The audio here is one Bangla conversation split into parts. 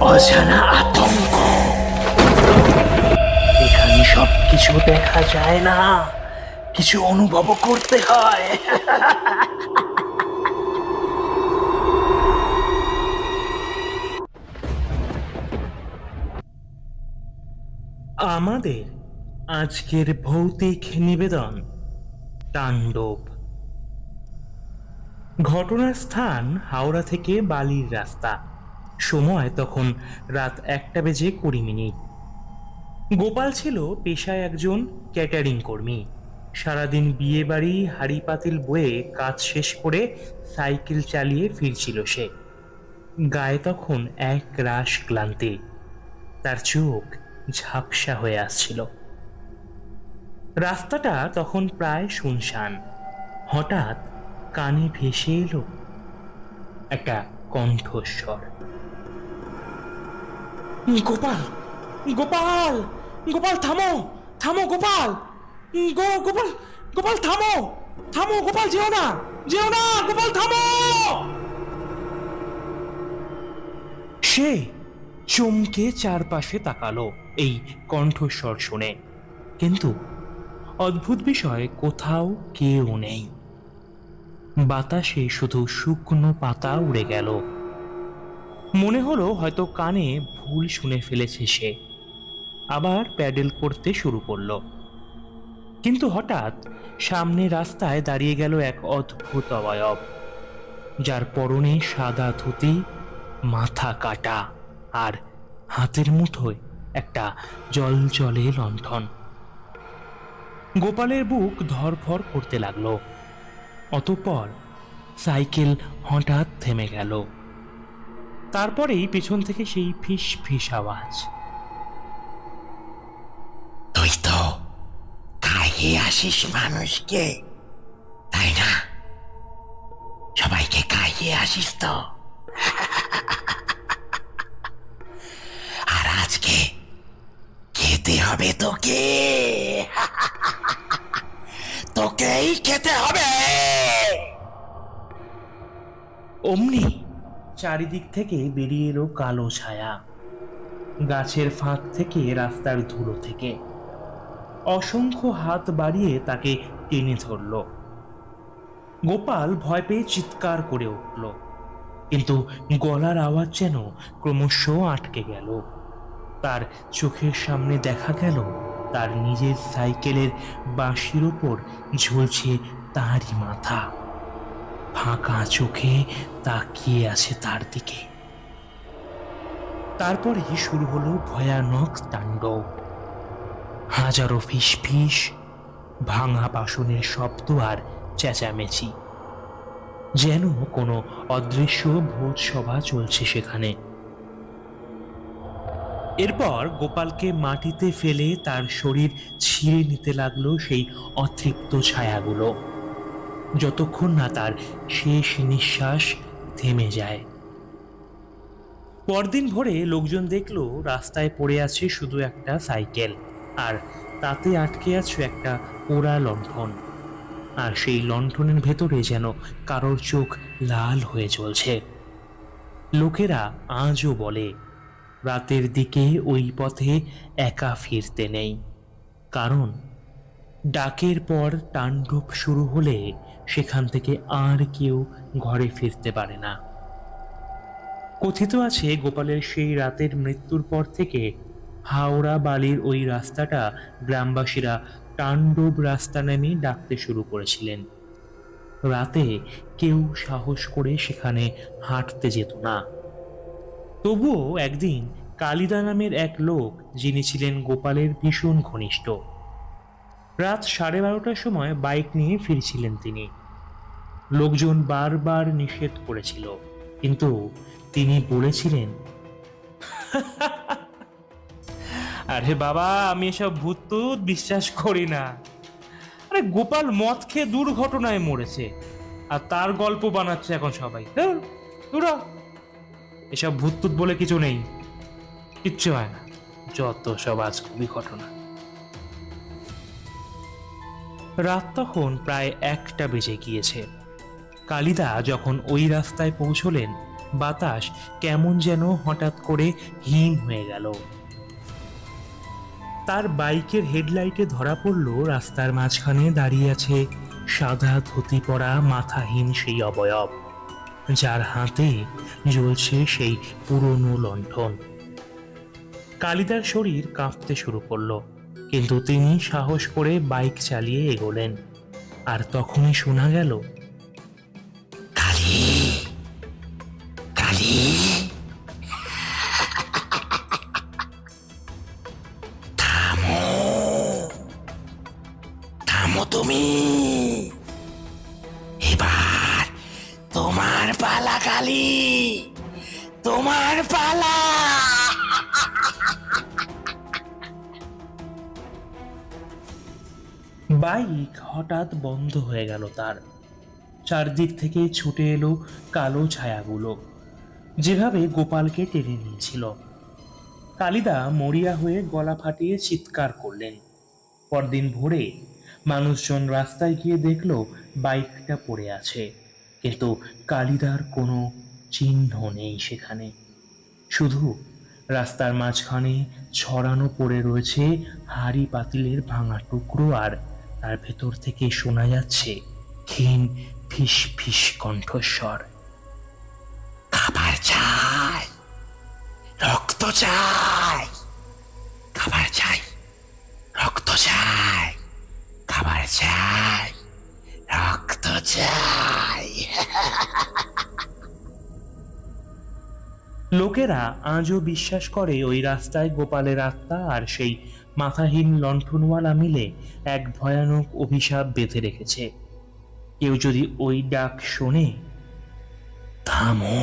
অজানা আতঙ্ক। এখানে সব কিছু দেখা যায় না। কিছু অনুভব করতে হয়। আমাদের আজকের ভৌতিক নিবেদন, তাণ্ডব। ঘটনার স্থান হাওড়া থেকে বালির রাস্তা। সময় তখন রাত একটা বেজে কুড়ি মিনিট। গোপাল ছিল পেশায় একজন ক্যাটারিং কর্মী। সারাদিন বিয়ে বাড়ি হাড়ি পাতিল বয়ে কাজ শেষ করে সাইকেল চালিয়ে ফিরছিল সে। গায়ে তখন এক রাশ ক্লান্তি। তার চোখ ঝাপসা হয়ে আসছিল। রাস্তাটা তখন প্রায় শুনশান। হঠাৎ কানে ভেসে এলো একটা কণ্ঠস্বর। গোপাল গোপাল গোপাল থামো থামো গোপাল গো গোপাল গোপাল থামো থামো গোপাল যেও না যেও না গোপাল থামো। সে চমকে চারপাশে তাকালো এই কণ্ঠস্বর শুনে। কিন্তু অদ্ভুত বিষয় কোথাও কেউ নেই। বাতাসে শুধু শুকনো পাতা উড়ে গেল। মনে হলো হয়তো কানে ভুল শুনে ফেলেছে সে। আবার প্যাডেল করতে শুরু করল। কিন্তু হঠাৎ সামনে রাস্তায় দাঁড়িয়ে গেল এক অদ্ভুত অবয়ব, যার পরনে সাদা ধুতি, মাথা কাটা আর হাতের মুঠোয় একটা জল জলে লণ্ঠন। গোপালের বুক ধরফর করতে লাগল। অতঃপর সাইকেল হঠাৎ থেমে গেল। তারপরেই পেছন থেকে সেই ফিস ফিস আওয়াজ। তুই তো খাইয়ে আসিস মানুষকে, তাই না? সবাইকে খাইয়ে আসিস তো। আর আজকে খেতে হবে তোকে। তোকেই খেতে হবে! অমনি চারিদিক থেকে বেরিয়ে এলো কালো ছায়া। গাছের ফাঁক থেকে রাস্তার ধুলো থেকে। অসংখ্য হাত বাড়িয়ে তাকে টেনে ধরল। গোপাল ভয় পেয়ে চিৎকার করে উঠল। কিন্তু গলার আওয়াজ যেন ক্রমশ আটকে গেল। তার চোখের সামনে দেখা গেল তার নিজের সাইকেলের বাঁশির ওপর ঝুলছে তারই মাথা। ফাঁকা চোখে তাকিয়ে আছে তার দিকে। তারপরে শুরু হলো ভয়ানক তাণ্ডব। হাজারো ফিস ফিস ভাঙা বাসনের শব্দ আর চেঁচামেচি। যেন কোনো অদৃশ্য ভোজ সভা চলছে সেখানে। এরপর গোপালকে মাটিতে ফেলে তার শরীর ছিঁড়ে নিতে লাগল সেই অতৃপ্ত ছায়াগুলো। যতক্ষণ না তার শেষ নিঃশ্বাস থেমে যায়। পরদিন ভোরে লোকজন দেখল রাস্তায় পড়ে আছে শুধু একটা সাইকেল, আর তাতে আটকে আছে একটা পোড়া লণ্ঠন। আর সেই লণ্ঠনের ভেতরে যেন কারোর চোখ লাল হয়ে চলছে লোকেরা আজও বলে রাতের দিকে ওই পথে একা ফিরতে নেই। কারণ ডাকের পর তাণ্ডব শুরু হলে সেখান থেকে আর কেউ ঘরে ফিরতে পারে না। কথিত আছে, গোপালের সেই রাতের মৃত্যুর পর থেকে হাওড়া বালির ওই রাস্তাটা গ্রামবাসীরা তাণ্ডব রাস্তা নামে ডাকতে শুরু করেছিলেন। রাতে কেউ সাহস করে সেখানে হাঁটতে যেত না। তবুও একদিন কালিদা নামের এক লোক, যিনি ছিলেন গোপালের ভীষণ ঘনিষ্ঠ। রাত সাড়ে বারোটার সময় বাইক নিয়ে ফিরছিলেন তিনি। লোকজন বারবার নিষেধ করেছিল, কিন্তু তিনি বলেছিলেন, আরে বাবা, আমি এসব ভূত বিশ্বাস করি না। আরে গোপাল মদ খেয়ে দুর্ঘটনায় মরেছে, আর তার গল্প বানাচ্ছে এখন সবাই। ধুরো। এসব ভূত টুত বলে কিছু নেই। কিচ্ছু হয় না। যত সব আজগুবি ঘটনা। রাত তখন প্রায় একটা বেজে গিয়েছে। কালিদা যখন ওই রাস্তায় পৌঁছলেন, বাতাস কেমন যেন হঠাৎ করে হিম হয়ে গেল। তার বাইকের হেডলাইটে ধরা পড়ল, রাস্তার মাঝখানে দাঁড়িয়ে আছে সাদা ধুতি পরা মাথাহীন সেই অবয়ব। যার হাতে জ্বলছে সেই পুরনো লণ্ঠন। কালিদার শরীর কাঁপতে শুরু করল, কিন্তু তিনি সাহস করে বাইক চালিয়ে এগোলেন। আর তখনই শোনা গেল তোমার পালা। বাইক হঠাৎ বন্ধ হয়ে গেল তার। চারদিক থেকে ছুটে এলো কালো ছায়াগুলো। যেভাবে গোপালকে টেনে নিয়েছিল। কালিদা মরিয়া হয়ে গলা ফাটিয়ে চিৎকার করলেন। পরদিন ভোরে মানুষজন রাস্তায় গিয়ে দেখল বাইকটা পড়ে আছে। কিন্তু কালিদার কোনো চিহ্ন নেই সেখানে। শুধু রাস্তার মাঝখানে ছড়ানো পড়ে রয়েছে হাড়ি পাতিলের ভাঙা টুকরো আর তার ভেতর থেকে শোনা যাচ্ছে ক্ষীণ ফিস ফিস কণ্ঠস্বর। খাবার চাই, রক্ত চাই, খাবার চাই, রক্ত চাই, খাবার চাই, রক্ত চাই। লোকেরা আজও বিশ্বাস করে ওই রাস্তায় গোপালের আত্মা আর সেই মাথাহীন লণ্ঠনওয়ালা মিলে এক ভয়ানক অভিশাপ বেঁধে রেখেছে। কেউ যদি ওই ডাক শোনে, থামো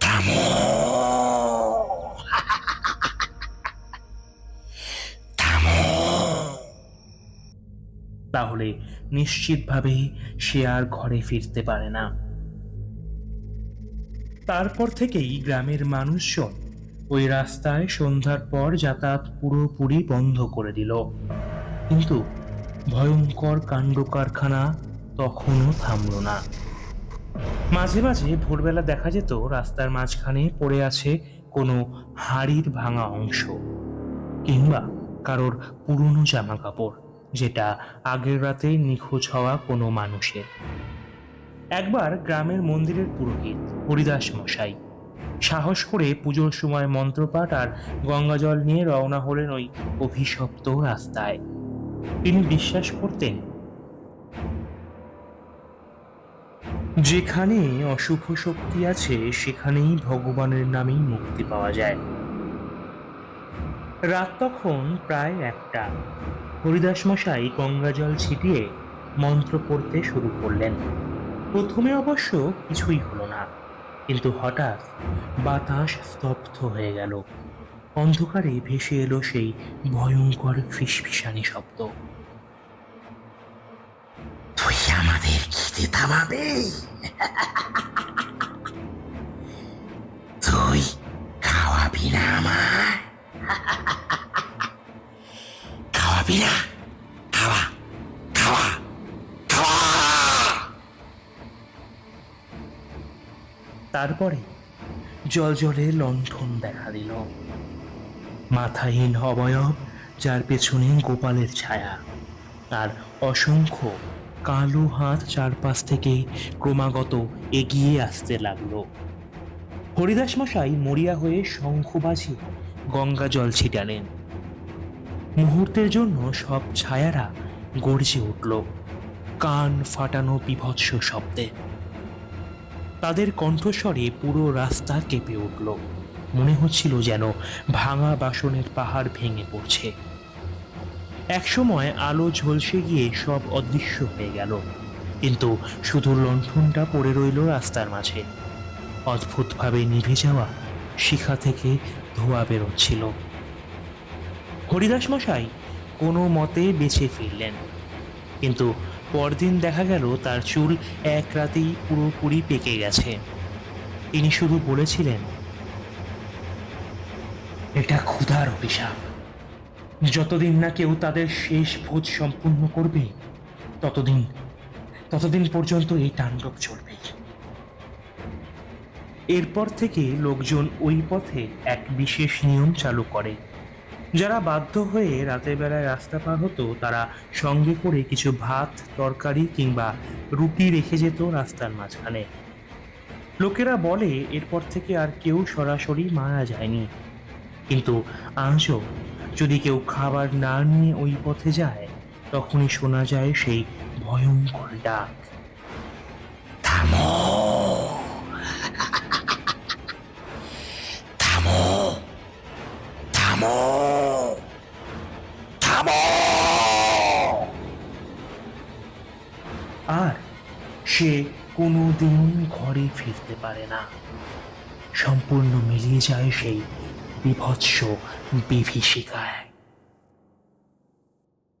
থামো তাহলে নিশ্চিতভাবেই সে আর ঘরে ফিরতে পারে না। তারপর থেকেই গ্রামের মানুষজন ওই রাস্তায় সন্ধ্যার পর যাতায়াত পুরোপুরি বন্ধ করে দিল। কিন্তু ভয়ঙ্কর কাণ্ড কারখানা তখনও থামল না। মাঝে মাঝে ভোরবেলা দেখা যেত রাস্তার মাঝখানে পড়ে আছে কোনো হাড়ির ভাঙা অংশ কিংবা কারোর পুরনো জামা কাপড় যেটা আগের রাতে নিখোঁজ হওয়া কোনো মানুষের। একবার গ্রামের মন্দিরের পুরোহিত হরিদাস মশাই। সাহস করে পুজোর সময় মন্ত্রপাঠ আর গঙ্গাজল নিয়ে রওনা হলেন ওই অভিশপ্ত রাস্তায়। তিনি বিশ্বাস করতেন, যেখানে অশুভ শক্তি আছে, সেখানেই ভগবানের নামেই মুক্তি পাওয়া যায়। রাত তখন প্রায় একটা। হরিদাস মশাই গঙ্গাজল ছিটিয়ে মন্ত্র পড়তে শুরু করলেন। প্রথমে অবশ্য কিছুই হলো না। কিন্তু হঠাৎ বাতাস স্তব্ধ হয়ে গেল। অন্ধকারে ভেসে এলো সেই ভয়ঙ্কর ফিসফিসানি শব্দ। তুই আমাদের খিদে থামাবে? তারপরে জল জলে লণ্ঠন দেখা দিল। মাথাহীন অবয়ব, যার পেছনে গোপালের ছায়া আর অসংখ্য কালো হাত চারপাশ থেকে ক্রমাগত এগিয়ে আসতে লাগল। হরিদাস মশাই মরিয়া হয়ে শঙ্খ বাজিয়ে গঙ্গা জল ছিটালেন। মুহূর্তের জন্য সব ছায়ারা গর্জে উঠল। কান ফাটানো বিভৎস শব্দে। তাদের কণ্ঠস্বরে পুরো রাস্তা কেঁপে উঠল। মনে হচ্ছিল যেন ভাঙা বাসনের পাহাড় ভেঙে পড়ছে। একসময় আলো ঝলসে গিয়ে সব অদৃশ্য হয়ে গেল। কিন্তু শুধু লণ্ঠনটা পড়ে রইল রাস্তার মাঝে। অদ্ভুতভাবে নিভে যাওয়া শিখা থেকে ধোঁয়া বেরোচ্ছিল। হরিদাস মশাই কোনো মতে বেঁচে ফিরলেন। কিন্তু পরদিন দেখা গেল তার চুল এক রাতেই পুরোপুরি পেকে গেছে। তিনি শুধু বলেছিলেন, এটা ক্ষুধার অভিশাপ। যতদিন না কেউ তাদের শেষ ভোজ সম্পূর্ণ করবে, ততদিন ততদিন পর্যন্ত এই তাণ্ডব চলবে। এরপর থেকে লোকজন ওই পথে এক বিশেষ নিয়ম চালু করে। যারা বাধ্য হয়ে রাতের বেলায় রাস্তা পার হতো, তারা সঙ্গে করে কিছু ভাত, তরকারি কিংবা রুটি রেখে যেত রাস্তার মাঝখানে। লোকেরা বলে, এরপর থেকে আর কেউ সরাসরি মারা যায়নি। কিন্তু আজও যদি কেউ খাবার না নিয়ে ওই পথে যায়, তখনই শোনা যায় সেই ভয়ঙ্কর ডাক। থামো! আর সে কোনো দিন ঘরে ফিরতে পারে না। সম্পূর্ণ মিলিয়ে যায় সেই বিভৎস বিভীষিকায়।